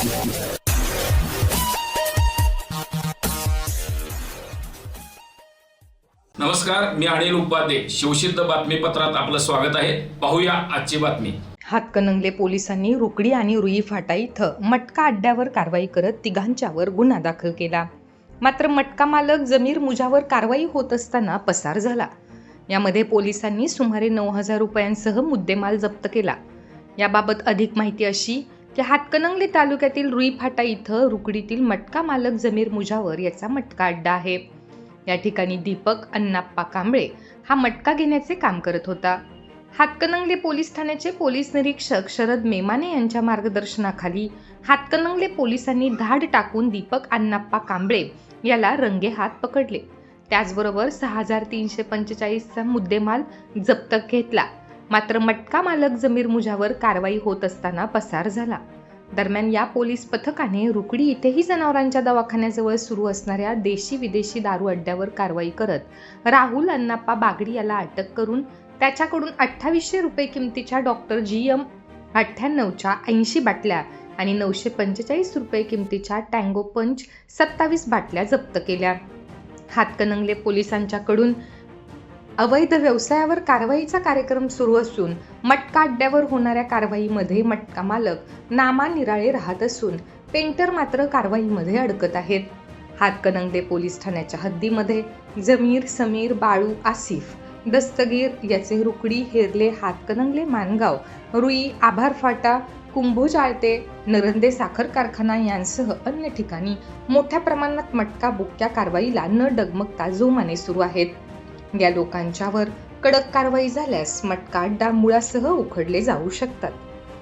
नमस्कार मी अनिल उपाध्ये. शिवसिद्ध बातमीपत्रात आपलं स्वागत आहे. पाहूया आजची बातमी. हातकणंगले पोलिसांनी रुकडी आणि रुई फाटा इथं मटका अड्ड्यावर कारवाई करत तिघांच्यावर गुन्हा दाखल केला. मात्र मटका मालक जमीर मुजावर कारवाई होत असताना पसार झाला. यामध्ये पोलिसांनी सुमारे नऊ हजार रुपयांसह मुद्देमाल जप्त केला. याबाबत अधिक माहिती अशी की हातकणंगले तालुक्यातील रुई फाटा इथं रुकडीतील मटका मालक जमीर मुजावर याचा मटका अड्डा आहे. या ठिकाणी दीपक अण्णाप्पा कांबळे हा मटका घेण्याचे काम करत होता. हातकणंगले पोलीस ठाण्याचे पोलीस निरीक्षक शरद मेमाने यांच्या मार्गदर्शनाखाली हातकणंगले पोलिसांनी धाड टाकून दीपक अण्णाप्पा कांबळे याला रंगे हात पकडले. त्याचबरोबर सहा हजार तीनशे पंचेचाळीसचा मुद्देमाल जप्त घेतला. मात्र मटका मालक जमीर मुजावर कारवाई होत असताना पसार झाला. दरम्यान या पोलीस पथकाने रुकडी इथेही जनावरांच्या दवाखान्याजवळ सुरू असणाऱ्या देशी विदेशी दारू अड्ड्यावर कारवाई करत राहुल अण्णाप्पा बागडी याला अटक करून त्याच्याकडून अठ्ठावीसशे रुपये किमतीच्या डॉक्टर जी एम अठ्ठ्याण्णवच्या ऐंशी बाटल्या आणि नऊशे पंचेचाळीस रुपये किमतीच्या टँगो पंच सत्तावीस बाटल्या जप्त केल्या. हातकणंगले पोलिसांच्याकडून अवैध व्यवसायावर कारवाईचा कार्यक्रम सुरू असून मटका अड्ड्यावर होणाऱ्या कारवाईमध्ये मटका मालक नामा निराळे राहत असून पेंटर मात्र कारवाईमध्ये अडकत आहेत. हातकणंगले पोलीस ठाण्याच्या हद्दीमध्ये जमीर समीर बाळू आसिफ दस्तगीर याचे रुकडी हेरले हातकणंगले मानगाव रुई आभार फाटा कुंभो चाळते नरंदे साखर कारखाना यांसह अन्य ठिकाणी मोठ्या प्रमाणात मटका बुक्क्या कारवाईला न डगमगता जोमाने सुरू आहेत. या लोकांच्यावर कडक कारवाई झाल्यास मटका अड्डा मुळासह उखडले जाऊ शकतात.